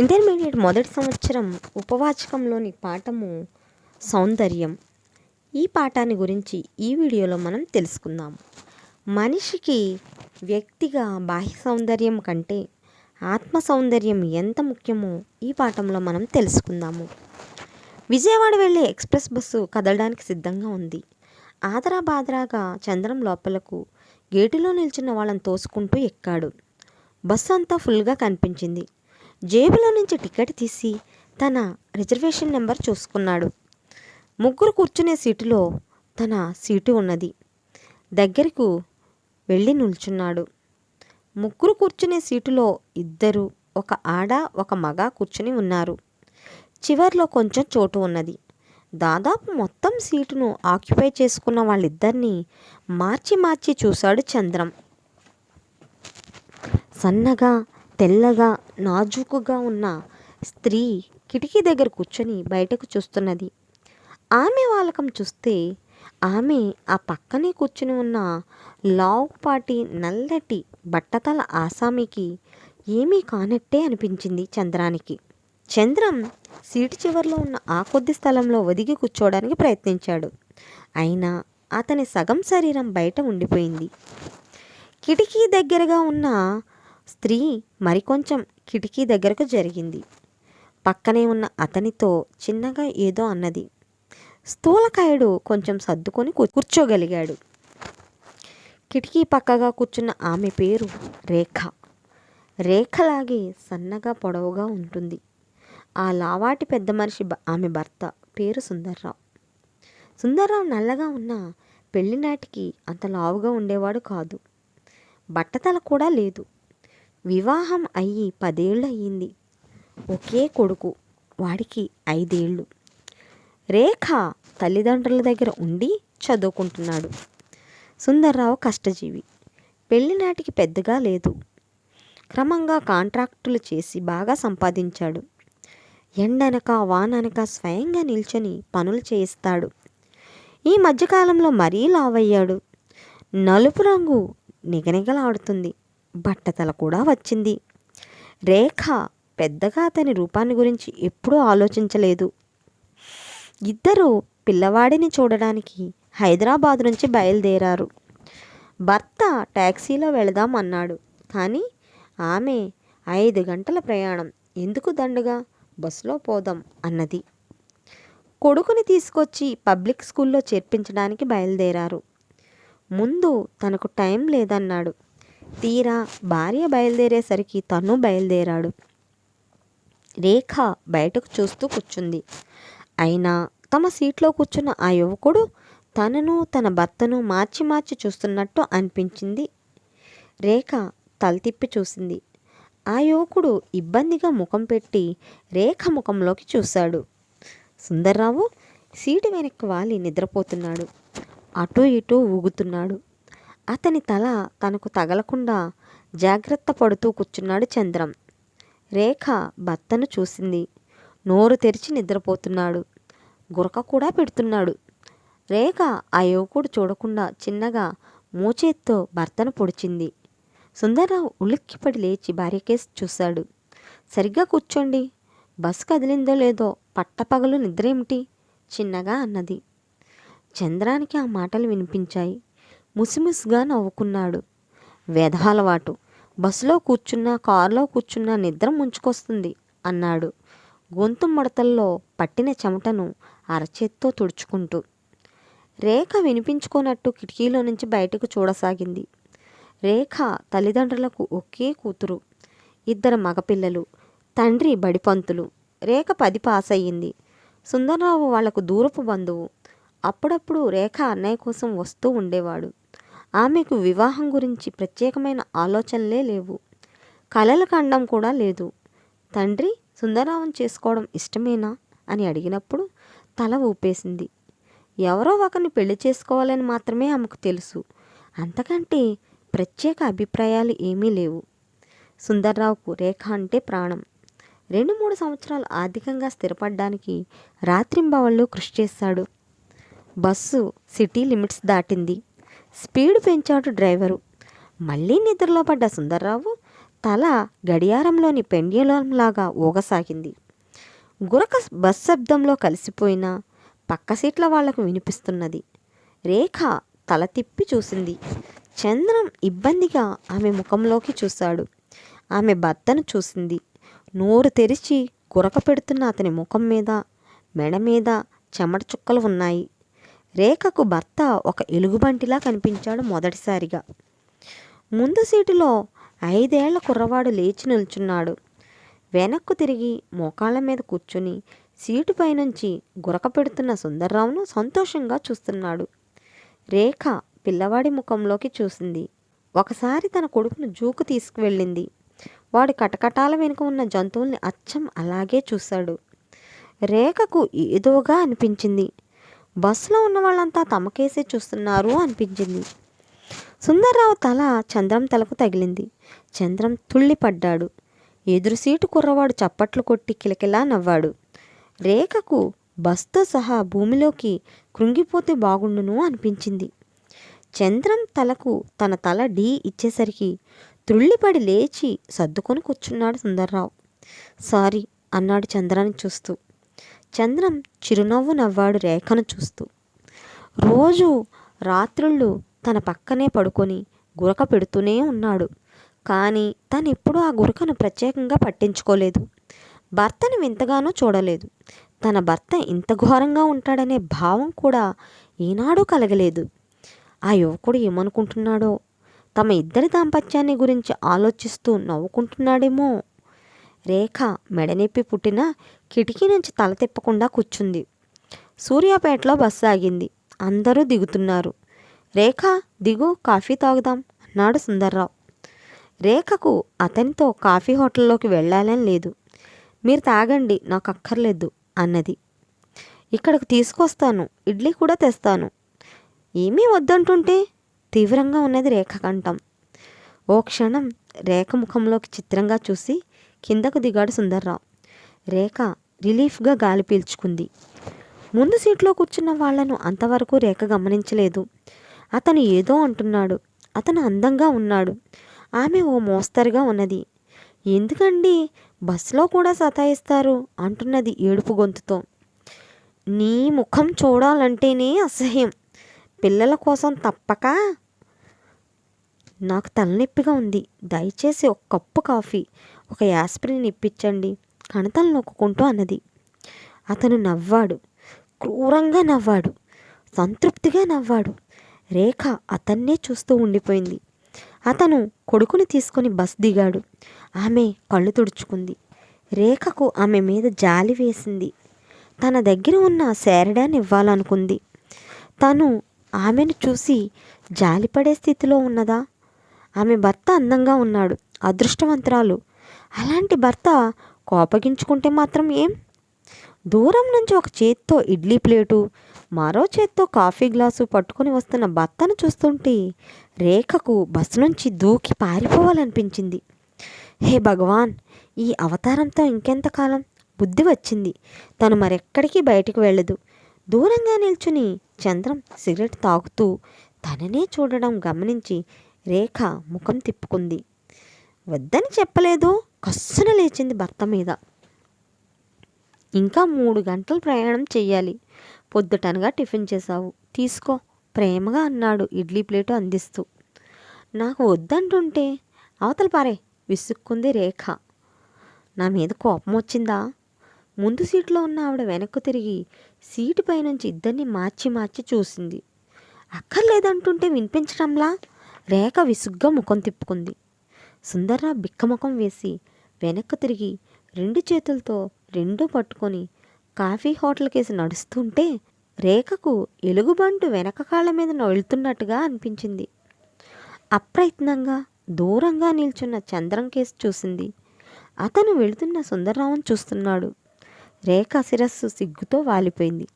Intermediate మొదటి సంవత్సరం ఉపవాచకంలోని పాఠము సౌందర్యం. ఈ పాఠాన్ని గురించి ఈ వీడియోలో మనం తెలుసుకుందాం. మనిషికి వ్యక్తిగా బాహ్య సౌందర్యం కంటే ఆత్మ సౌందర్యం ఎంత ముఖ్యమో ఈ పాఠంలో మనం తెలుసుకుందాము. విజయవాడ వెళ్ళే ఎక్స్ప్రెస్ బస్సు కదలడానికి సిద్ధంగా ఉంది. ఆదరా బాదరాగా చంద్రం లోపలకు గేటులో నిల్చున్న వాళ్ళని తోసుకుంటూ ఎక్కాడు. బస్సు అంతా ఫుల్గా కనిపించింది. జేబులో నుంచి టికెట్ తీసి తన రిజర్వేషన్ నెంబర్ చూసుకున్నాడు. ముగ్గురు కూర్చునే సీటులో తన సీటు ఉన్నది. దగ్గరకు వెళ్ళి నిల్చున్నాడు. ముగ్గురు కూర్చునే సీటులో ఇద్దరు ఒక ఆడ ఒక మగ కూర్చుని ఉన్నారు. చివర్లో కొంచెం చోటు ఉన్నది. దాదాపు మొత్తం సీటును ఆక్యుపై చేసుకున్న వాళ్ళిద్దరినీ మార్చి మార్చి చూశాడు చంద్రం. సన్నగా తెల్లగా నాజూకుగా ఉన్న స్త్రీ కిటికీ దగ్గర కూర్చొని బయటకు చూస్తున్నది. ఆమె వాలకం చూస్తే ఆమె ఆ పక్కనే కూర్చుని ఉన్న లావుపాటి నల్లటి బట్టతల ఆసామికి ఏమీ కానట్టే అనిపించింది చంద్రానికి. చంద్రం సీటు చివరిలో ఉన్న ఆ కొద్ది స్థలంలో ఒదిగి కూర్చోవడానికి ప్రయత్నించాడు. అయినా అతని సగం శరీరం బయట ఉండిపోయింది. కిటికీ దగ్గరగా ఉన్న స్త్రీ మరికొంచెం కిటికీ దగ్గరకు జరిగింది. పక్కనే ఉన్న అతనితో చిన్నగా ఏదో అన్నది. స్థూలకాయుడు కొంచెం సర్దుకొని కూర్చోగలిగాడు. కిటికీ పక్కగా కూర్చున్న ఆమె పేరు రేఖ. రేఖలాగే సన్నగా పొడవుగా ఉంటుంది. ఆ లావాటి పెద్ద మనిషి ఆమె భర్త పేరు సుందర్రావు. సుందర్రావు నల్లగా ఉన్న పెళ్ళినాటికి అంత లావుగా ఉండేవాడు కాదు. బట్టతల కూడా లేదు. వివాహం అయ్యి పదేళ్ళు ఒకే కొడుకు వాడికి ఐదేళ్ళు. రేఖ తల్లిదండ్రుల దగ్గర ఉండి చదువుకుంటున్నాడు. సుందర్రావు కష్టజీవి. పెళ్ళినాటికి పెద్దగా లేదు. క్రమంగా కాంట్రాక్టులు చేసి బాగా సంపాదించాడు. ఎండనక వాననక స్వయంగా నిల్చొని పనులు చేయిస్తాడు. ఈ మధ్యకాలంలో మరీ లావయ్యాడు. నలుపు రంగు నిగనిగలాడుతుంది. బట్టతల కూడా వచ్చింది. రేఖ పెద్దగా అతని రూపాన్ని గురించి ఎప్పుడూ ఆలోచించలేదు. ఇద్దరూ పిల్లవాడిని చూడడానికి హైదరాబాద్ నుంచి బయలుదేరారు. భర్త ట్యాక్సీలో వెళదాం అన్నాడు. కానీ ఆమె ఐదు గంటల ప్రయాణం. ఎందుకు దండుగా? బస్సులో పోదాం అన్నది. కొడుకుని తీసుకొచ్చి పబ్లిక్ స్కూల్లో చేర్పించడానికి బయలుదేరారు. ముందు తనకు టైం లేదన్నాడు. తీరా భార్య బయలుదేరేసరికి తను బయలుదేరాడు. రేఖ బయటకు చూస్తూ కూర్చుంది. అయినా తమ సీట్లో కూర్చున్న ఆ యువకుడు తనను తన భర్తను మార్చి మార్చి చూస్తున్నట్టు అనిపించింది. రేఖ తల తిప్పి చూసింది. ఆ యువకుడు ఇబ్బందిగా ముఖం పెట్టి రేఖ ముఖంలోకి చూశాడు. సుందర్రావు సీటు వెనక్కి వాలి నిద్రపోతున్నాడు. అటు ఇటు ఊగుతున్నాడు. అతని తల తనకు తగలకుండా జాగ్రత్త పడుతూ కూర్చున్నాడు చంద్రం. రేఖ భర్తను చూసింది. నోరు తెరిచి నిద్రపోతున్నాడు. గురక కూడా పెడుతున్నాడు. రేఖ ఆ యువకుడు చూడకుండా చిన్నగా మూచేత్తో భర్తను పొడిచింది. సుందర్రావు ఉలిక్కిపడి లేచి భార్యకేసి చూశాడు. సరిగ్గా కూర్చోండి. బస్సు కదిలిందో లేదో పట్టపగలు నిద్ర ఏమిటి చిన్నగా అన్నది. చంద్రానికి ఆ మాటలు వినిపించాయి. ముసిముసిగా నవ్వుకున్నాడు. వేధవాలవాటు బస్సులో కూర్చున్నా కారులో కూర్చున్నా నిద్ర ముంచుకొస్తుంది అన్నాడు. గొంతు ముడతల్లో పట్టిన చెమటను అరచేత్తో తుడుచుకుంటూ. రేఖ వినిపించుకోనట్టు కిటికీలో నుంచి బయటకు చూడసాగింది. రేఖ తల్లిదండ్రులకు ఒకే కూతురు ఇద్దరు మగపిల్లలు తండ్రి బడిపంతులు. రేఖ పది పాస్ అయ్యింది సుందరరావు వాళ్ళకు దూరపు బంధువు. అప్పుడప్పుడు రేఖ అన్నయ్య కోసం వస్తూ ఉండేవాడు. ఆమెకు వివాహం గురించి ప్రత్యేకమైన ఆలోచనలే లేవు. కలల కండం కూడా లేదు. తండ్రి సుందరరావం చేసుకోవడం ఇష్టమేనా? అని అడిగినప్పుడు తల ఊపేసింది. ఎవరో ఒకరిని పెళ్ళి చేసుకోవాలని మాత్రమే ఆమెకు తెలుసు. అంతకంటే ప్రత్యేక అభిప్రాయాలు ఏమీ లేవు. సుందర్రావుకు రేఖ అంటే ప్రాణం. రెండు మూడు సంవత్సరాలు ఆర్థికంగా స్థిరపడడానికి రాత్రింబవళ్ళు కృషి చేశాడు బస్సు సిటీ లిమిట్స్ దాటింది. స్పీడ్ పెంచాడు డ్రైవరు. మళ్ళీ నిద్రలో పడ్డ సుందర్రావు తల గడియారంలోని పెండ్యులంలాగా ఊగసాగింది. గురక బస్ శబ్దంలో కలిసిపోయిన పక్క సీట్ల వాళ్ళకు వినిపిస్తున్నది. రేఖ తల తిప్పి చూసింది. చంద్రం ఇబ్బందిగా ఆమె ముఖంలోకి చూశాడు. ఆమె భర్తను చూసింది. నోరు తెరిచి గురక పెడుతున్న అతని ముఖం మీద మెడ మీద చెమట చుక్కలు ఉన్నాయి. రేఖకు భర్త ఒక ఎలుగుబంటిలా కనిపించాడు మొదటిసారిగా. ముందు సీటులో ఐదేళ్ళ కుర్రవాడు లేచి నిల్చున్నాడు. వెనక్కు తిరిగి మోకాళ్ళ మీద కూర్చుని సీటు పైనుంచి గురక పెడుతున్న సుందర్రావును సంతోషంగా చూస్తున్నాడు. రేఖ పిల్లవాడి ముఖంలోకి చూసింది. ఒకసారి తన కొడుకును జూకు తీసుకువెళ్ళింది. వాడి కటకటాల వెనుక ఉన్న జంతువుల్ని అచ్చం అలాగే చూశాడు. రేఖకు ఏదోగా అనిపించింది. బస్సులో ఉన్న వాళ్ళంతా తమకేసే చూస్తున్నారు అనిపించింది. సుందర్రావు తల చంద్రం తలకు తగిలింది. చంద్రం తుళ్ళిపడ్డాడు. ఎదురు సీటు కుర్రవాడు చప్పట్లు కొట్టి కిలకిలా నవ్వాడు. రేఖకు బస్తో సహా భూమిలోకి కృంగిపోతే బాగుండును అనిపించింది. చంద్రం తలకు తన తల ఢీ ఇచ్చేసరికి త్రుళ్ళిపడి లేచి సర్దుకొని కూర్చున్నాడు సుందర్రావు. సారీ అన్నాడు చంద్రాన్ని చూస్తూ. చంద్రం చిరునవ్వు నవ్వాడు రేఖను చూస్తూ. రోజు రాత్రుళ్ళు తన పక్కనే పడుకొని గురక పెడుతూనే ఉన్నాడు. కానీ తను ఎప్పుడూ ఆ గురకను ప్రత్యేకంగా పట్టించుకోలేదు. భర్తను వింతగానో చూడలేదు. తన భర్త ఇంత ఘోరంగా ఉంటాడనే భావం కూడా ఈనాడూ కలగలేదు. ఆ యువకుడు ఏమనుకుంటున్నాడో? తమ ఇద్దరి దాంపత్యాన్ని గురించి ఆలోచిస్తూ నవ్వుకుంటున్నాడేమో? రేఖ మెడనెప్పి పుట్టిన కిటికీ నుంచి తల తిప్పకుండా కూర్చుంది. సూర్యాపేటలో బస్సు ఆగింది. అందరూ దిగుతున్నారు. రేఖ దిగు కాఫీ తాగుదాం అన్నాడు సుందర్రావు. రేఖకు అతనితో కాఫీ హోటల్లోకి వెళ్ళాలని లేదు. మీరు తాగండి నాకు అక్కర్లేదు అన్నది. ఇక్కడికి తీసుకొస్తాను ఇడ్లీ కూడా తెస్తాను. ఏమీ వద్దంటుంటే తీవ్రంగా ఉన్నది రేఖ కంఠం. ఓ క్షణం రేఖ ముఖంలోకి చిత్రంగా చూసి కిందకు దిగాడు సుందర్రావు. రేఖ రిలీఫ్గా గాలి పీల్చుకుంది. ముందు సీట్లో కూర్చున్న వాళ్ళను అంతవరకు రేఖ గమనించలేదు. అతను ఏదో అంటున్నాడు. అతను అందంగా ఉన్నాడు. ఆమె ఓ మోస్తరుగా ఉన్నది. ఎందుకండి? బస్సులో కూడా సతాయిస్తారు అంటున్నది ఏడుపు గొంతుతో. నీ ముఖం చూడాలంటేనే అసహ్యం. పిల్లల కోసం తప్పక? నాకు తలనొప్పిగా ఉంది. దయచేసి ఒక కప్పు కాఫీ. ఒక యాస్ప్రిన్ ఇప్పించండి. కణతలు నొక్కుంటూ అన్నది. అతను నవ్వాడు. క్రూరంగా నవ్వాడు. సంతృప్తిగా నవ్వాడు. రేఖ అతన్నే చూస్తూ ఉండిపోయింది. అతను కొడుకుని తీసుకొని బస్ దిగాడు. ఆమె కళ్ళు తుడుచుకుంది. రేఖకు ఆమె మీద జాలి వేసింది. తన దగ్గర ఉన్న శారడాన్ని ఇవ్వాలనుకుంది. తను ఆమెను చూసి జాలిపడే స్థితిలో ఉన్నదా? ఆమె భర్త అందంగా ఉన్నాడు. అదృష్టవంతురాలు. అలాంటి భర్త కోపగించుకుంటే మాత్రం ఏం? దూరం నుంచి ఒక చేత్తో ఇడ్లీ ప్లేటు మరో చేత్తో కాఫీ గ్లాసు పట్టుకొని వస్తున్న భర్తను చూస్తుంటే రేఖకు బస్సు నుంచి దూకి పారిపోవాలనిపించింది. హే భగవాన్ ఈ అవతారంతో ఇంకెంతకాలం? బుద్ధి వచ్చింది. తను మరెక్కడికి బయటికి వెళ్ళదు. దూరంగా నిల్చుని చంద్రం సిగరెట్ తాగుతూ తననే చూడడం గమనించి రేఖ ముఖం తిప్పుకుంది. వద్దని చెప్పలేదు. కస్సున లేచింది భర్త మీద. ఇంకా మూడు గంటలు ప్రయాణం చెయ్యాలి. పొద్దుటనగా టిఫిన్ చేశావు. తీసుకో. ప్రేమగా అన్నాడు ఇడ్లీ ప్లేటు అందిస్తూ. నాకు వద్దంటుంటే అవతల పారే విసుక్కుంది రేఖ. నా మీద కోపం వచ్చిందా? ముందు సీట్లో ఉన్న ఆవిడ వెనక్కు తిరిగి సీటు పైనుంచి ఇద్దరిని మార్చి మార్చి చూసింది. అక్కర్లేదంటుంటే వినిపించడంలా రేఖ విసుగ్గా ముఖం తిప్పుకుంది. సుందర్రా బిక్కముఖం వేసి వెనక్కు తిరిగి రెండు చేతులతో రెండూ పట్టుకొని కాఫీ హోటల్కేసి నడుస్తుంటే రేఖకు ఎలుగుబంటు వెనక కాళ్ళ మీద నొళ్తున్నట్టుగా అనిపించింది. అప్రయత్నంగా దూరంగా నిల్చున్న చంద్రం కేసు చూసింది. అతను వెళుతున్న సుందరరావును చూస్తున్నాడు. రేఖ శిరస్సు సిగ్గుతో వాలిపోయింది.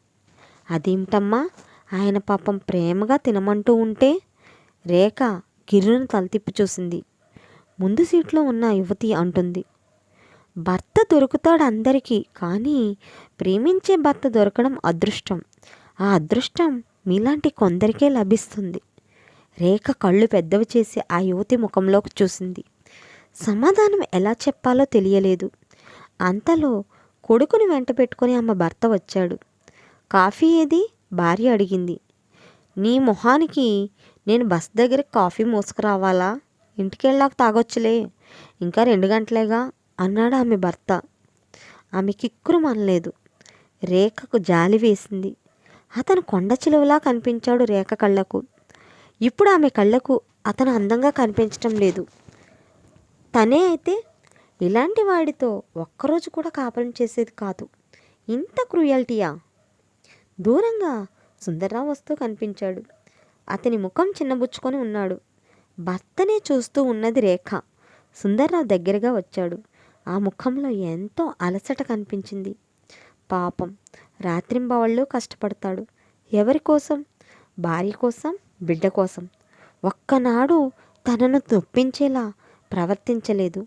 అదేమిటమ్మా? ఆయన పాపం ప్రేమగా తినమంటూ ఉంటే రేఖ గిర్రును తలతిప్పి చూసింది. ముందు సీట్లో ఉన్న యువతి అంటుంది. భర్త దొరుకుతాడు అందరికీ కానీ ప్రేమించే భర్త దొరకడం అదృష్టం. ఆ అదృష్టం మీలాంటి కొందరికే లభిస్తుంది. రేఖ కళ్ళు పెద్దవి చేసి ఆ యువతి ముఖంలోకి చూసింది. సమాధానం ఎలా చెప్పాలో తెలియలేదు. అంతలో కొడుకుని వెంట పెట్టుకొని ఆమె భర్త వచ్చాడు. కాఫీ ఏది? భార్య అడిగింది. నీ మొహానికి నేను బస్ దగ్గర కాఫీ మోసుకురావాలా? ఇంటికి వెళ్ళాక తాగొచ్చులే. ఇంకా రెండు గంటలేగా అన్నాడు ఆమె భర్త. ఆమె కిక్కురు మనలేదు. రేఖకు జాలి వేసింది. అతను కొండ చిలువలా కనిపించాడు రేఖ కళ్ళకు. ఇప్పుడు ఆమె కళ్ళకు అతను అందంగా కనిపించటం లేదు. తనే అయితే ఇలాంటి వాడితో ఒక్కరోజు కూడా కాపురం చేసేది కాదు. ఇంత క్రూయల్టీయా? దూరంగా సుందర్రావు వస్తూ కనిపించాడు. అతని ముఖం చిన్నబుచ్చుకొని ఉన్నాడు. భర్తనే చూస్తూ ఉన్నది రేఖ. సుందర్రావు దగ్గరగా వచ్చాడు. ఆ ముఖంలో ఎంతో అలసట కనిపించింది. పాపం రాత్రింబవళ్ళు కష్టపడతాడు. ఎవరి కోసం? భార్య కోసం బిడ్డ కోసం. ఒక్కనాడు తనను నొప్పించేలా ప్రవర్తించలేదు.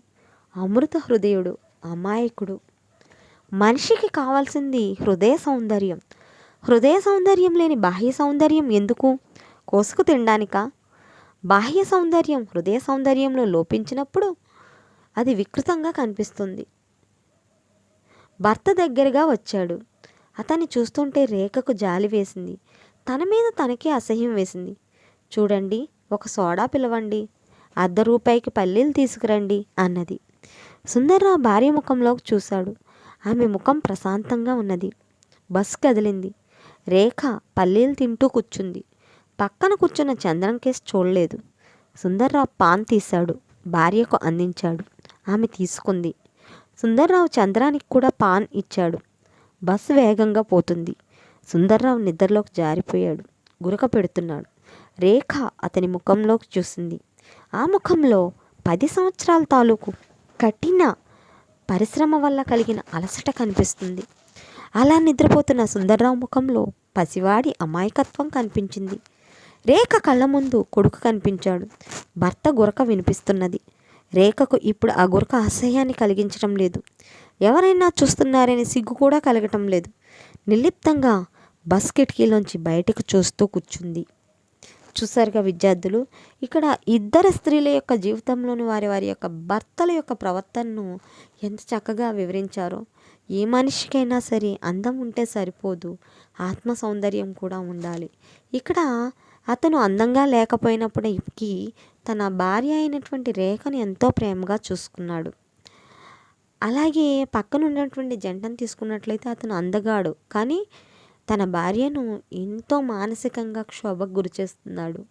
అమృత హృదయుడు అమాయకుడు. మనిషికి కావాల్సింది హృదయ సౌందర్యం. హృదయ సౌందర్యం లేని బాహ్య సౌందర్యం ఎందుకు? కోసుకు తినడానికా? బాహ్య సౌందర్యం హృదయ సౌందర్యంలో లోపించినప్పుడు అది వికృతంగా కనిపిస్తుంది. భర్త దగ్గరగా వచ్చాడు. అతన్ని చూస్తుంటే రేఖకు జాలి వేసింది. తన మీద తనకే అసహ్యం వేసింది. చూడండి ఒక సోడా పిలవండి. అర్ధ రూపాయికి పల్లీలు తీసుకురండి అన్నది. సుందర్రావు భార్య ముఖంలోకి చూశాడు. ఆమె ముఖం ప్రశాంతంగా ఉన్నది. బస్ కదిలింది. రేఖ పల్లీలు తింటూ కూర్చుంది. పక్కన కూర్చున్న చంద్రం కేసు చూడలేదు. సుందర్రావు పాన్ తీశాడు. భార్యకు అందించాడు. ఆమె తీసుకుంది. సుందర్రావు చంద్రానికి కూడా పాన్ ఇచ్చాడు. బస్సు వేగంగా పోతుంది. సుందర్రావు నిద్రలోకి జారిపోయాడు. గురక పెడుతున్నాడు. రేఖ అతని ముఖంలోకి చూసింది. ఆ ముఖంలో పది సంవత్సరాల తాలూకు కఠిన పరిశ్రమ వల్ల కలిగిన అలసట కనిపిస్తుంది. అలా నిద్రపోతున్న సుందర్రావు ముఖంలో పసివాడి అమాయకత్వం కనిపించింది. రేఖ కళ్ళ ముందు కొడుకు కనిపించాడు. భర్త గురక వినిపిస్తున్నది. రేఖకు ఇప్పుడు ఆ గురక అసహ్యాన్ని కలిగించడం లేదు. ఎవరైనా చూస్తున్నారని సిగ్గు కూడా కలగటం లేదు. నిర్లిప్తంగా బస్ కిటికీలోంచి బయటకు చూస్తూ కూర్చుంది. చూసారుగా విద్యార్థులు ఇక్కడ ఇద్దరు స్త్రీల యొక్క జీవితంలోని వారి వారి యొక్క భర్తల యొక్క ప్రవర్తనను ఎంత చక్కగా వివరించారో ఏ మనిషికైనా సరే అందం ఉంటే సరిపోదు. ఆత్మ సౌందర్యం కూడా ఉండాలి. ఇక్కడ అతను అందంగా లేకపోయినప్పటికీ తన భార్య అయినటువంటి రేఖను ఎంతో ప్రేమగా చూసుకున్నాడు. అలాగే పక్కన ఉన్నటువంటి జంటను తీసుకున్నట్లయితే అతను అందగాడు. కానీ తన భార్యను ఎంతో మానసికంగా క్షోభకు గురి చేస్తున్నాడు.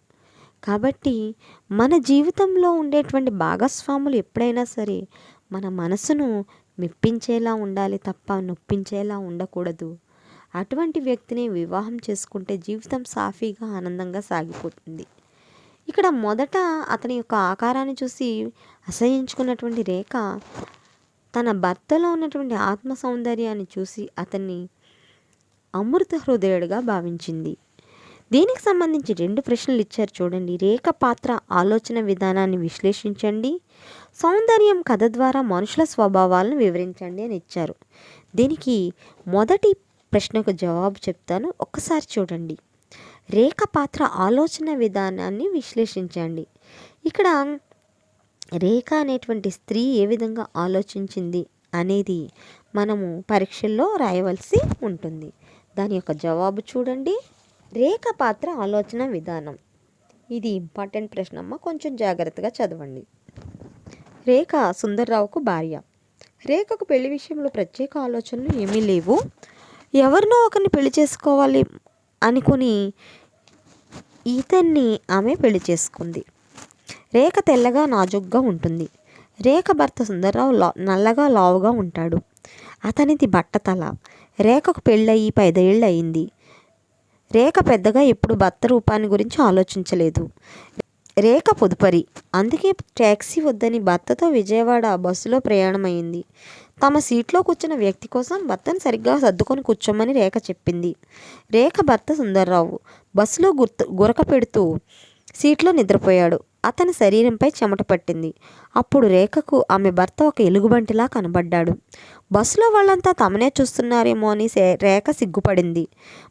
కాబట్టి మన జీవితంలో ఉండేటువంటి భాగస్వాములు ఎప్పుడైనా సరే మన మనసును మెప్పించేలా ఉండాలి తప్ప నొప్పించేలా ఉండకూడదు. అటువంటి వ్యక్తిని వివాహం చేసుకుంటే జీవితం సాఫీగా ఆనందంగా సాగిపోతుంది. ఇక్కడ మొదట అతని యొక్క ఆకారాన్ని చూసి అసహించుకున్నటువంటి రేఖ తన భర్తలో ఉన్నటువంటి ఆత్మ సౌందర్యాన్ని చూసి అతన్ని అమృత హృదయుడిగా భావించింది. దీనికి సంబంధించి రెండు ప్రశ్నలు ఇచ్చారు చూడండి. రేఖ పాత్ర ఆలోచన విధానాన్ని విశ్లేషించండి. సౌందర్యం కథ ద్వారా మనుషుల స్వభావాలను వివరించండి అని ఇచ్చారు. దీనికి మొదటి ప్రశ్నకు జవాబు చెప్తాను. ఒక్కసారి చూడండి. రేఖ పాత్ర ఆలోచన విధానాన్ని విశ్లేషించండి. ఇక్కడ రేఖ అనేటువంటి స్త్రీ ఏ విధంగా ఆలోచించింది అనేది మనము పరీక్షల్లో రాయవలసి ఉంటుంది. దాని యొక్క జవాబు చూడండి. రేఖ పాత్ర ఆలోచన విధానం. ఇది ఇంపార్టెంట్ ప్రశ్న అమ్మ కొంచెం జాగ్రత్తగా చదవండి. రేఖ సుందర్రావుకు భార్య. రేఖకు పెళ్ళి విషయంలో ప్రత్యేక ఆలోచనలు ఏమీ లేవు. ఎవరినో ఒకరిని పెళ్ళి చేసుకోవాలి అనుకుని ఈతన్ని ఆమె పెళ్ళి చేసుకుంది. రేఖ తెల్లగా నాజుగ్గా ఉంటుంది. రేఖ భర్త సుందర్రావు లా నల్లగా లావుగా ఉంటాడు. అతనిది బట్టతల. రేఖకు పెళ్ళయి పైదేళ్ళు అయింది రేఖ పెద్దగా ఎప్పుడు భర్త రూపాన్ని గురించి ఆలోచించలేదు. రేఖ పొదుపరి. అందుకే ట్యాక్సీ వద్దని భర్తతో విజయవాడ బస్సులో ప్రయాణమైంది. తమ సీట్లో కూర్చున్న వ్యక్తి కోసం భర్తను సరిగ్గా సర్దుకొని కూర్చోమని రేఖ చెప్పింది. రేఖ భర్త సుందర్రావు బస్సులో గుర్త గురక పెడుతూ సీట్లో నిద్రపోయాడు. అతని శరీరంపై చెమట పట్టింది. అప్పుడు రేఖకు ఆమె భర్త ఒక ఎలుగుబంటిలా కనబడ్డాడు. బస్సులో వాళ్ళంతా తమనే చూస్తున్నారేమో అని రేఖ సిగ్గుపడింది.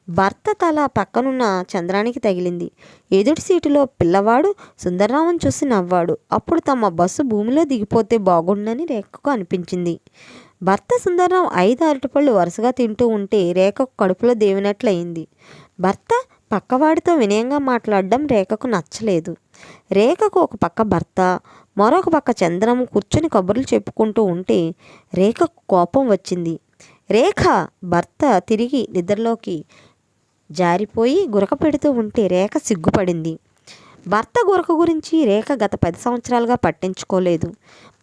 భర్త తల పక్కనున్న చంద్రానికి తగిలింది. ఎదుటి సీటులో పిల్లవాడు సుందరరామన్ చూసి నవ్వాడు. అప్పుడు తమ బస్సు భూమిలో దిగిపోతే బాగుండని రేఖకు అనిపించింది. భర్త సుందరరావు ఐదు అరటిపళ్ళు వరుసగా తింటూ ఉంటే రేఖకు కడుపులో దేవినట్లయింది. భర్త పక్కవాడితో వినయంగా మాట్లాడడం రేఖకు నచ్చలేదు. రేఖకు ఒక పక్క భర్త మరొక పక్క చంద్రము కూర్చొని కబుర్లు చెప్పుకుంటూ ఉంటే రేఖకు కోపం వచ్చింది. రేఖ భర్త తిరిగి నిద్రలోకి జారిపోయి గురక పెడుతూ ఉంటే రేఖ సిగ్గుపడింది. భర్త గురక గురించి రేఖ గత పది సంవత్సరాలుగా పట్టించుకోలేదు.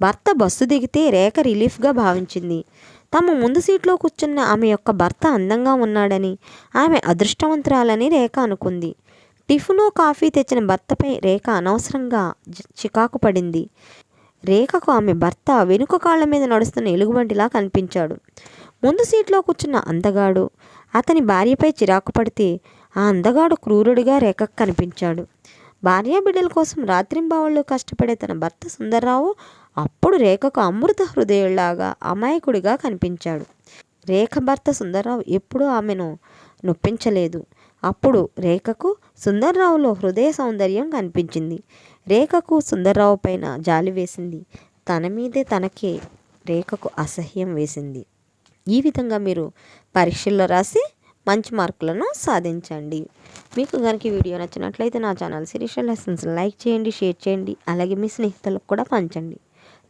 భర్త బస్సు దిగితే రేఖ రిలీఫ్గా భావించింది. తమ ముందు సీట్లో కూర్చున్న ఆమె యొక్క భర్త అందంగా ఉన్నాడని ఆమె అదృష్టవంతురాలని రేఖ అనుకుంది. టిఫిను కాఫీ తెచ్చిన భర్తపై రేఖ అనవసరంగా చికాకు పడింది. రేఖకు ఆమె భర్త వెనుక కాళ్ళ మీద నడుస్తున్న ఎలుగుబంటిలా కనిపించాడు. ముందు సీట్లో కూర్చున్న అందగాడు అతని భార్యపై చిరాకు పడితే ఆ అందగాడు క్రూరుడిగా రేఖకు కనిపించాడు. భార్య బిడ్డల కోసం రాత్రింబావళ్ళు కష్టపడే తన భర్త సుందర్రావు అప్పుడు రేఖకు అమృత హృదయుల్లాగా అమాయకుడిగా కనిపించాడు. రేఖ భర్త సుందర్రావు ఎప్పుడూ ఆమెను నొప్పించలేదు. అప్పుడు రేఖకు సుందర్రావులో హృదయ సౌందర్యం కనిపించింది. రేఖకు సుందర్రావు పైన జాలి వేసింది. తన మీదే తనకే రేఖకు అసహ్యం వేసింది. ఈ విధంగా మీరు పరీక్షల్లో రాసి మంచి మార్కులను సాధించండి. మీకు కనుక వీడియో నచ్చినట్లయితే నా ఛానల్ శిరీష లెసన్స్ లైక్ చేయండి షేర్ చేయండి అలాగే మీ స్నేహితులకు కూడా పంచండి.